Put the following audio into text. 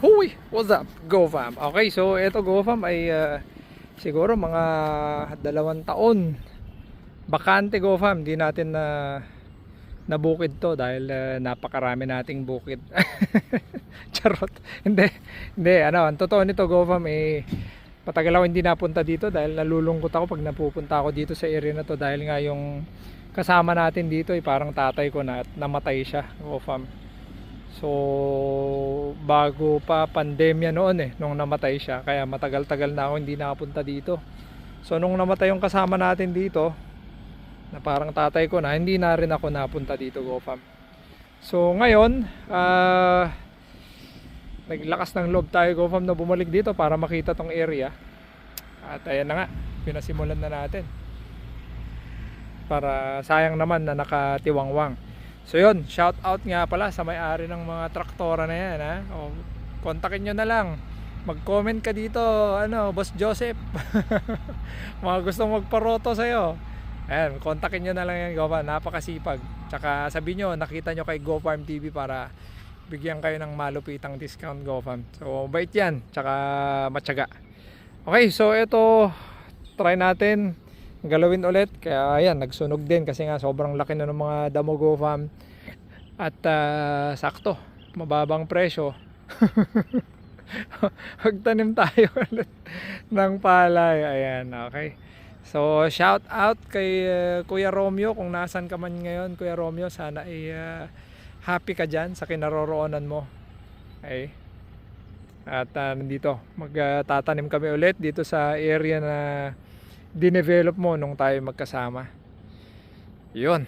Huy! What's up? GoFam. Okay, so ito GoFam ay ah, siguro mga dalawang taon. Bakante GoFam. Di natin na nabukid to dahil ah, napakarami nating bukid. Charot. Hindi. Hindi. Ano, ang totoo nito GoFam eh patagal ako hindi napunta dito dahil nalulungkot ako pag napupunta ako dito sa area na to dahil nga yung kasama natin dito ay parang tatay ko na at namatay siya GoFam. So, bago pa pandemya noon eh, nung namatay siya. Kaya matagal-tagal na ako hindi nakapunta dito. So, nung namatay yung kasama natin dito, na parang tatay ko na, hindi na rin ako napunta dito, GoFam. So, ngayon, ah, naglakas ng loob tayo, GoFam, na bumalik dito para makita tong area. At ayan na nga, pinasimulan na natin. Para sayang naman na nakatiwangwang. So yun, shout out nga pala sa may-ari ng mga traktora na yan ha. O, kontakin nyo na lang. Mag-comment ka dito, ano, Boss Joseph. mga gustong magparoto sa'yo. Ayan, kontakin nyo na lang yan, Gopam. Napakasipag. Tsaka sabihin nyo, nakita nyo kay GoFarm TV para bigyan kayo ng malupitang discount GoFarm. So, bait yan. Tsaka matyaga. Okay, so ito, try natin galawin ulit. Kaya ayan, nagsunog din kasi nga sobrang laki na ng mga damo GoFam. At ah, sakto, mababang presyo. Magtanim tayo ulit ng palay. Ayan, okay. So, shout out kay ah, Kuya Romeo kung nasan ka man ngayon, Kuya Romeo. Sana ay ah, happy ka dyan sa kinaroroonan mo. Okay. At ah, nandito, magtatanim kami ulit dito sa area na dinevelop mo nung tayo magkasama. Yun.